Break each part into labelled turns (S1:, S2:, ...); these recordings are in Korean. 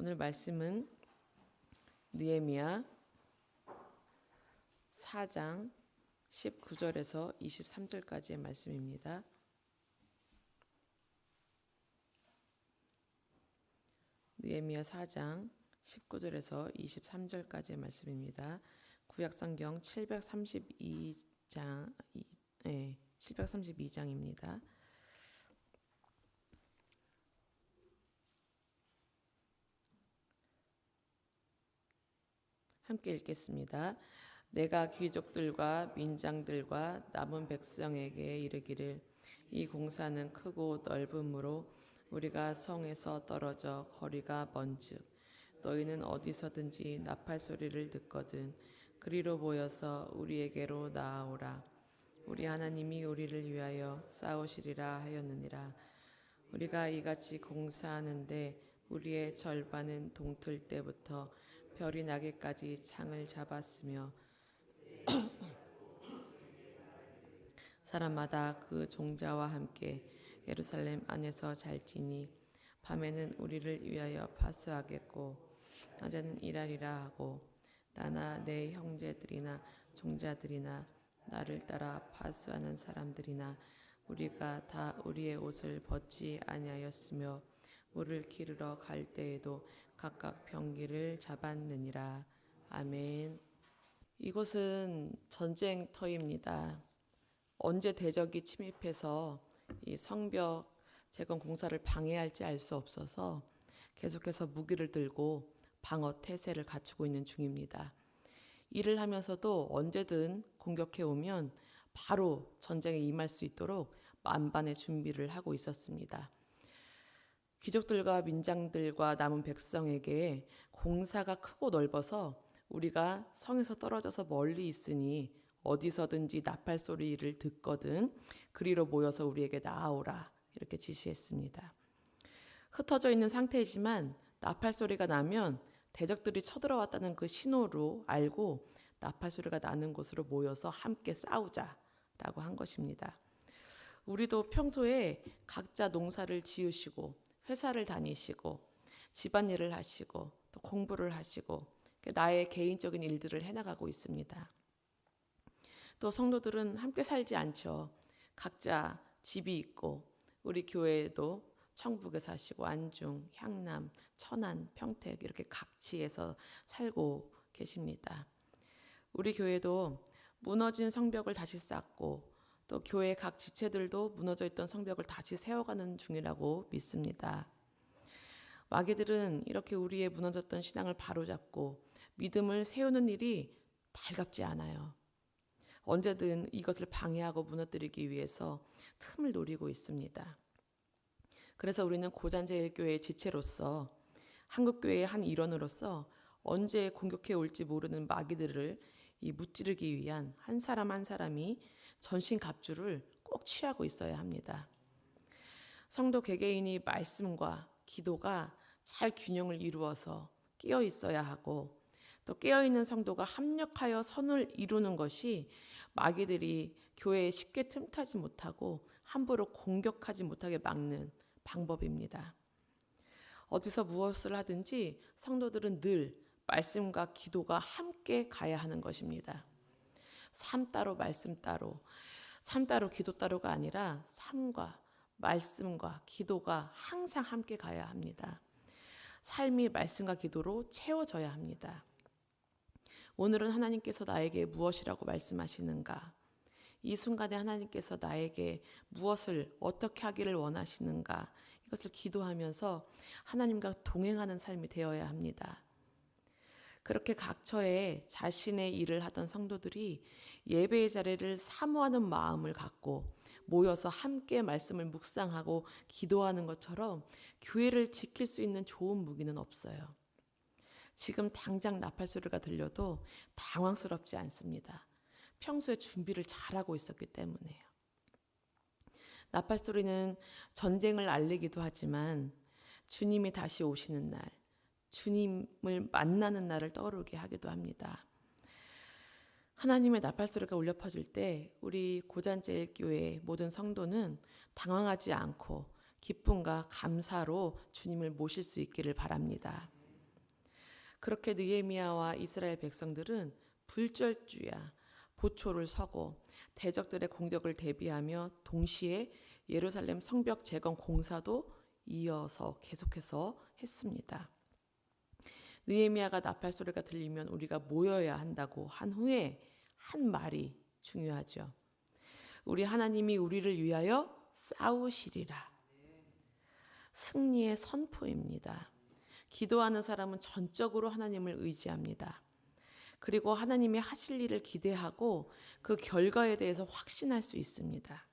S1: 오늘 말씀은 느헤미야 4장 19절에서 23절까지의 말씀입니다. 느헤미야 4장 19절에서 23절까지의 말씀입니다. 구약 성경 732장 네, 732장입니다. 함께 읽겠습니다. 내가 귀족들과 민장들과 남은 백성에게 이르기를 이 공사는 크고 넓음으로 우리가 성에서 떨어져 거리가 먼즉 너희는 어디서든지 나팔 소리를 듣거든 그리로 모여서 우리에게로 나아오라 우리 하나님이 우리를 위하여 싸우시리라 하였느니라 우리가 이같이 공사하는데 우리의 절반은 동틀 때부터 별이 나기까지 창을 잡았으며 사람마다 그 종자와 함께 예루살렘 안에서 잘 지니 밤에는 우리를 위하여 파수하겠고 낮에는 일하리라 하고 나나 내 형제들이나 종자들이나 나를 따라 파수하는 사람들이나 우리가 다 우리의 옷을 벗지 아니하였으며 물을 기르러 갈 때에도 각각 병기를 잡았느니라 아멘. 이곳은 전쟁터입니다. 언제 대적이 침입해서 이 성벽 재건 공사를 방해할지 알 수 없어서 계속해서 무기를 들고 방어 태세를 갖추고 있는 중입니다. 일을 하면서도 언제든 공격해 오면 바로 전쟁에 임할 수 있도록 만반의 준비를 하고 있었습니다. 귀족들과 민장들과 남은 백성에게 공사가 크고 넓어서 우리가 성에서 떨어져서 멀리 있으니 어디서든지 나팔 소리를 듣거든 그리로 모여서 우리에게 나아오라 이렇게 지시했습니다. 흩어져 있는 상태이지만 나팔 소리가 나면 대적들이 쳐들어왔다는 그 신호로 알고 나팔 소리가 나는 곳으로 모여서 함께 싸우자라고 한 것입니다. 우리도 평소에 각자 농사를 지으시고 회사를 다니시고 집안일을 하시고 또 공부를 하시고 나의 개인적인 일들을 해나가고 있습니다. 또 성도들은 함께 살지 않죠. 각자 집이 있고 우리 교회에도 청북에 사시고 안중, 향남, 천안, 평택 이렇게 각지에서 살고 계십니다. 우리 교회도 무너진 성벽을 다시 쌓고 또 교회 각 지체들도 무너져 있던 성벽을 다시 세워가는 중이라고 믿습니다. 마귀들은 이렇게 우리의 무너졌던 신앙을 바로잡고 믿음을 세우는 일이 달갑지 않아요. 언제든 이것을 방해하고 무너뜨리기 위해서 틈을 노리고 있습니다. 그래서 우리는 고잔제일교회의 지체로서 한국교회의 한 일원으로서 언제 공격해 올지 모르는 마귀들을 이 무찌르기 위한 한 사람 한 사람이 전신 갑주를 꼭 취하고 있어야 합니다. 성도 개개인이 말씀과 기도가 잘 균형을 이루어서 끼어 있어야 하고 또 깨어 있는 성도가 합력하여 선을 이루는 것이 마귀들이 교회에 쉽게 틈타지 못하고 함부로 공격하지 못하게 막는 방법입니다. 어디서 무엇을 하든지 성도들은 늘 말씀과 기도가 함께 가야 하는 것입니다. 삶 따로 말씀 따로 삶 따로 기도 따로가 아니라 삶과 말씀과 기도가 항상 함께 가야 합니다. 삶이 말씀과 기도로 채워져야 합니다. 오늘은 하나님께서 나에게 무엇이라고 말씀하시는가? 이 순간에 하나님께서 나에게 무엇을 어떻게 하기를 원하시는가? 이것을 기도하면서 하나님과 동행하는 삶이 되어야 합니다. 그렇게 각처에 자신의 일을 하던 성도들이 예배의 자리를 사모하는 마음을 갖고 모여서 함께 말씀을 묵상하고 기도하는 것처럼 교회를 지킬 수 있는 좋은 무기는 없어요. 지금 당장 나팔 소리가 들려도 당황스럽지 않습니다. 평소에 준비를 잘하고 있었기 때문에요. 나팔 소리는 전쟁을 알리기도 하지만 주님이 다시 오시는 날, 주님을 만나는 날을 떠오르게 하기도 합니다. 하나님의 나팔 소리가 울려 퍼질 때 우리 고잔제일교회 모든 성도는 당황하지 않고 기쁨과 감사로 주님을 모실 수 있기를 바랍니다. 그렇게 느헤미야와 이스라엘 백성들은 불절주야 보초를 서고 대적들의 공격을 대비하며 동시에 예루살렘 성벽 재건 공사도 이어서 계속해서 했습니다. 느헤미야가 나팔 소리가 들리면 우리가 모여야 한다고 한 후에 한 말이 중요하죠. 우리 하나님이 우리를 위하여 싸우시리라. 승리의 선포입니다. 기도하는 사람은 전적으로 하나님을 의지합니다. 그리고 하나님이 하실 일을 기대하고 그 결과에 대해서 확신할 수 있습니다.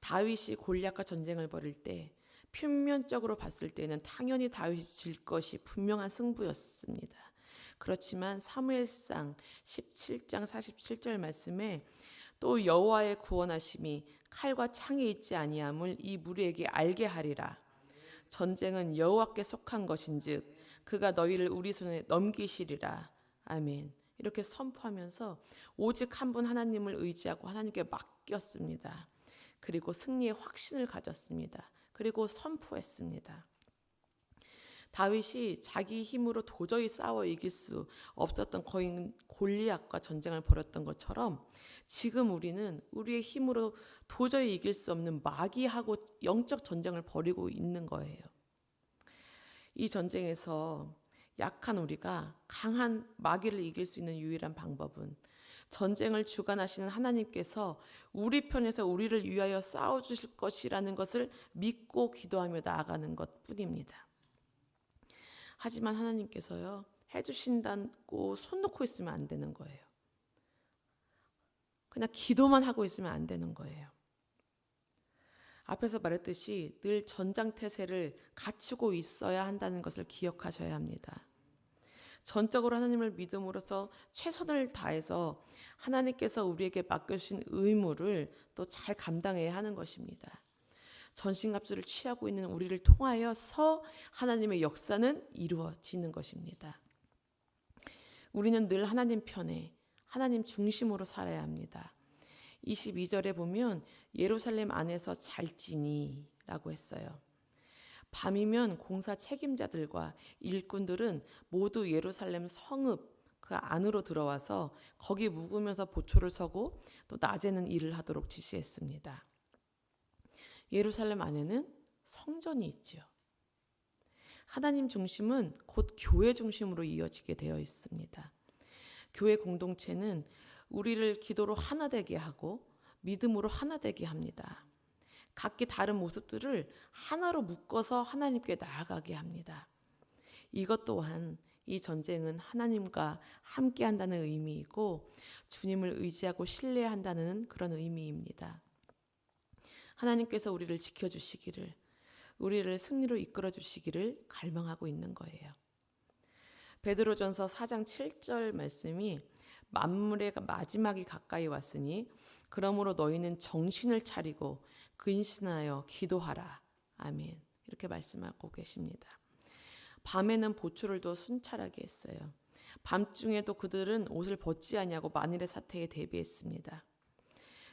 S1: 다윗이 골리앗과 전쟁을 벌일 때 표면적으로 봤을 때는 당연히 다윗이 질 것이 분명한 승부였습니다. 그렇지만 사무엘상 17장 47절 말씀에 또 여호와의 구원하심이 칼과 창에 있지 아니함을 이 무리에게 알게 하리라. 전쟁은 여호와께 속한 것인즉 그가 너희를 우리 손에 넘기시리라. 아멘. 이렇게 선포하면서 오직 한 분 하나님을 의지하고 하나님께 맡겼습니다. 그리고 승리의 확신을 가졌습니다. 그리고 선포했습니다. 다윗이 자기 힘으로 도저히 싸워 이길 수 없었던 거인 골리앗과 전쟁을 벌였던 것처럼 지금 우리는 우리의 힘으로 도저히 이길 수 없는 마귀하고 영적 전쟁을 벌이고 있는 거예요. 이 전쟁에서 약한 우리가 강한 마귀를 이길 수 있는 유일한 방법은 전쟁을 주관하시는 하나님께서 우리 편에서 우리를 위하여 싸워 주실 것이라는 것을 믿고 기도하며 나아가는 것뿐입니다. 하지만 하나님께서요 해 주신다고 손 놓고 있으면 안 되는 거예요. 그냥 기도만 하고 있으면 안 되는 거예요. 앞에서 말했듯이 늘 전장태세를 갖추고 있어야 한다는 것을 기억하셔야 합니다. 전적으로 하나님을 믿음으로써 최선을 다해서 하나님께서 우리에게 맡겨주신 의무를 또 잘 감당해야 하는 것입니다. 전신갑주를 취하고 있는 우리를 통하여서 하나님의 역사는 이루어지는 것입니다. 우리는 늘 하나님 편에 하나님 중심으로 살아야 합니다. 22절에 보면 예루살렘 안에서 잘지니라고 했어요. 밤이면 공사 책임자들과 일꾼들은 모두 예루살렘 성읍 그 안으로 들어와서 거기 묵으면서 보초를 서고 또 낮에는 일을 하도록 지시했습니다. 예루살렘 안에는 성전이 있지요. 하나님 중심은 곧 교회 중심으로 이어지게 되어 있습니다. 교회 공동체는 우리를 기도로 하나 되게 하고 믿음으로 하나 되게 합니다. 각기 다른 모습들을 하나로 묶어서 하나님께 나아가게 합니다. 이것 또한 이 전쟁은 하나님과 함께 한다는 의미이고 주님을 의지하고 신뢰한다는 그런 의미입니다. 하나님께서 우리를 지켜 주시기를 우리를 승리로 이끌어 주시기를 갈망하고 있는 거예요. 베드로전서 4장 7절 말씀이 만물의 마지막이 가까이 왔으니 그러므로 너희는 정신을 차리고 근신하여 기도하라. 아멘. 이렇게 말씀하고 계십니다. 밤에는 보초를 더 순찰하게 했어요. 밤중에도 그들은 옷을 벗지 아니하고 만일의 사태에 대비했습니다.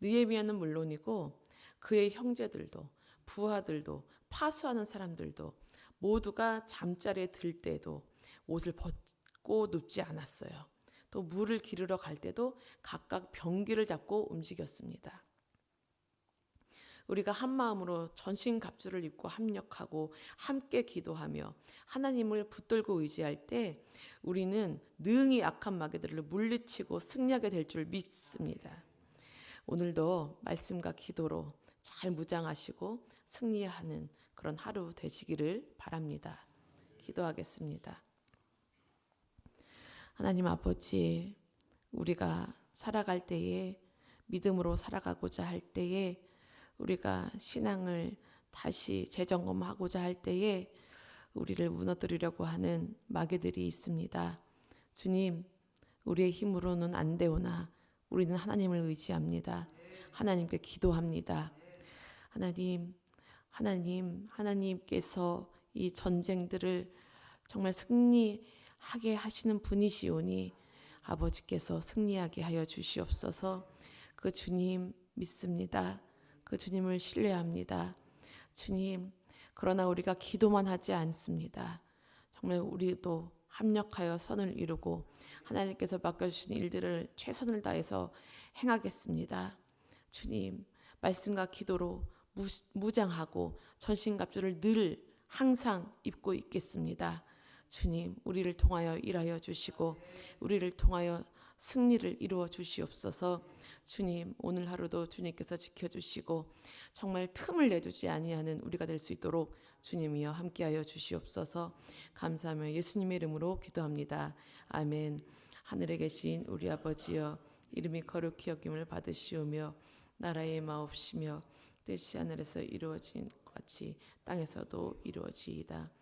S1: 느헤미야는 물론이고 그의 형제들도 부하들도 파수하는 사람들도 모두가 잠자리에 들 때도 옷을 벗고 눕지 않았어요. 또 물을 기르러 갈 때도 각각 병기를 잡고 움직였습니다. 우리가 한 마음으로 전신 갑주를 입고 합력하고 함께 기도하며 하나님을 붙들고 의지할 때 우리는 능히 악한 마귀들을 물리치고 승리하게 될 줄 믿습니다. 오늘도 말씀과 기도로 잘 무장하시고 승리하는 그런 하루 되시기를 바랍니다. 기도하겠습니다. 하나님 아버지, 우리가 살아갈 때에 믿음으로 살아가고자 할 때에 우리가 신앙을 다시 재점검하고자 할 때에 우리를 무너뜨리려고 하는 마귀들이 있습니다. 주님, 우리의 힘으로는 안 되오나 우리는 하나님을 의지합니다. 하나님께 기도합니다. 하나님, 하나님, 하나님께서 이 전쟁들을 정말 승리 하게 하시는 분이시오니 아버지께서 승리하게 하여 주시옵소서. 그 주님 믿습니다. 그 주님을 신뢰합니다. 주님, 그러나 우리가 기도만 하지 않습니다. 정말 우리도 합력하여 선을 이루고 하나님께서 맡겨주신 일들을 최선을 다해서 행하겠습니다. 주님, 말씀과 기도로 무, 무장하고 전신갑주를 늘 항상 입고 있겠습니다. 주님, 우리를 통하여 일하여 주시고 우리를 통하여 승리를 이루어 주시옵소서. 주님, 오늘 하루도 주님께서 지켜 주시고 정말 틈을 내두지 아니하는 우리가 될 수 있도록 주님이여 함께하여 주시옵소서. 감사하며 예수님의 이름으로 기도합니다. 아멘. 하늘에 계신 우리 아버지여 이름이 거룩히 여김을 받으시오며 나라의 마옵시며 뜻이 하늘에서 이루어진 것 같이 땅에서도 이루어지이다.